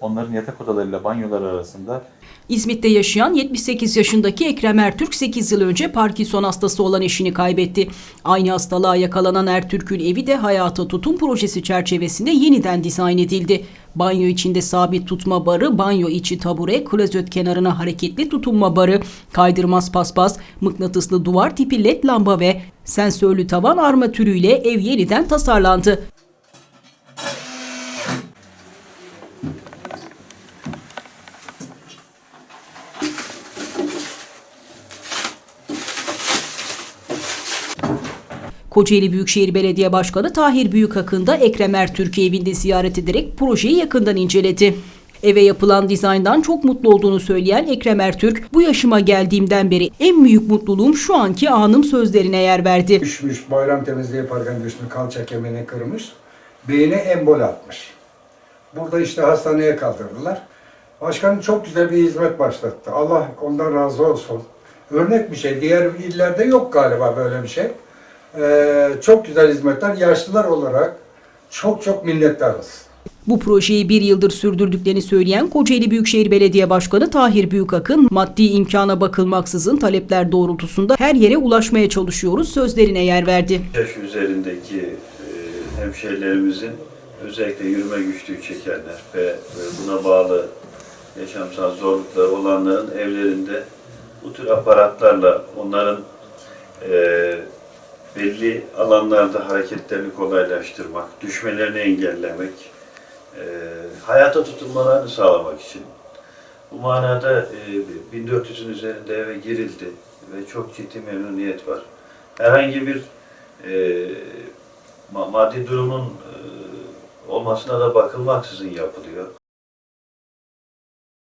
onların yatak odalarıyla banyoları arasında İzmit'te yaşayan 78 yaşındaki Ekrem Ertürk 8 yıl önce Parkinson hastası olan eşini kaybetti. Aynı hastalığa yakalanan Ertürk'ün evi de hayata tutum projesi çerçevesinde yeniden dizayn edildi. Banyo içinde sabit tutma barı, banyo içi tabure, klozet kenarına hareketli tutunma barı, kaydırmaz paspas, mıknatıslı duvar tipi led lamba ve sensörlü tavan armatürüyle ev yeniden tasarlandı. Kocaeli Büyükşehir Belediye Başkanı Tahir Büyükakın da Ekrem Ertürk'ü evinde ziyaret ederek projeyi yakından inceledi. Eve yapılan dizayndan çok mutlu olduğunu söyleyen Ekrem Ertürk, bu yaşıma geldiğimden beri en büyük mutluluğum şu anki anım sözlerine yer verdi. Düşmüş, bayram temizliği yaparken düşmüş, kalça kemiğini kırmış. Beyine embol atmış. Burada işte hastaneye kaldırdılar. Başkanım çok güzel bir hizmet başlattı. Allah ondan razı olsun. Örnek bir şey. Diğer illerde yok galiba böyle bir şey. Ee, çok güzel hizmetler. Yaşlılar olarak çok çok minnettarız. Bu projeyi bir yıldır sürdürdüklerini söyleyen Kocaeli Büyükşehir Belediye Başkanı Tahir Büyükakın, maddi imkana bakılmaksızın talepler doğrultusunda her yere ulaşmaya çalışıyoruz sözlerine yer verdi. yaş üzerindeki e, hemşehrilerimizin özellikle yürüme güçlüğü çekenler ve e, buna bağlı yaşamsal zorlukları olanların evlerinde bu tür aparatlarla onların e, belli alanlarda hareketlerini kolaylaştırmak, düşmelerini engellemek, e, hayata tutunmalarını sağlamak için. Bu manada e, 1400'ün üzerinde eve girildi ve çok ciddi memnuniyet var. Herhangi bir e, ma- maddi durumun e, olmasına da bakılmaksızın yapılıyor.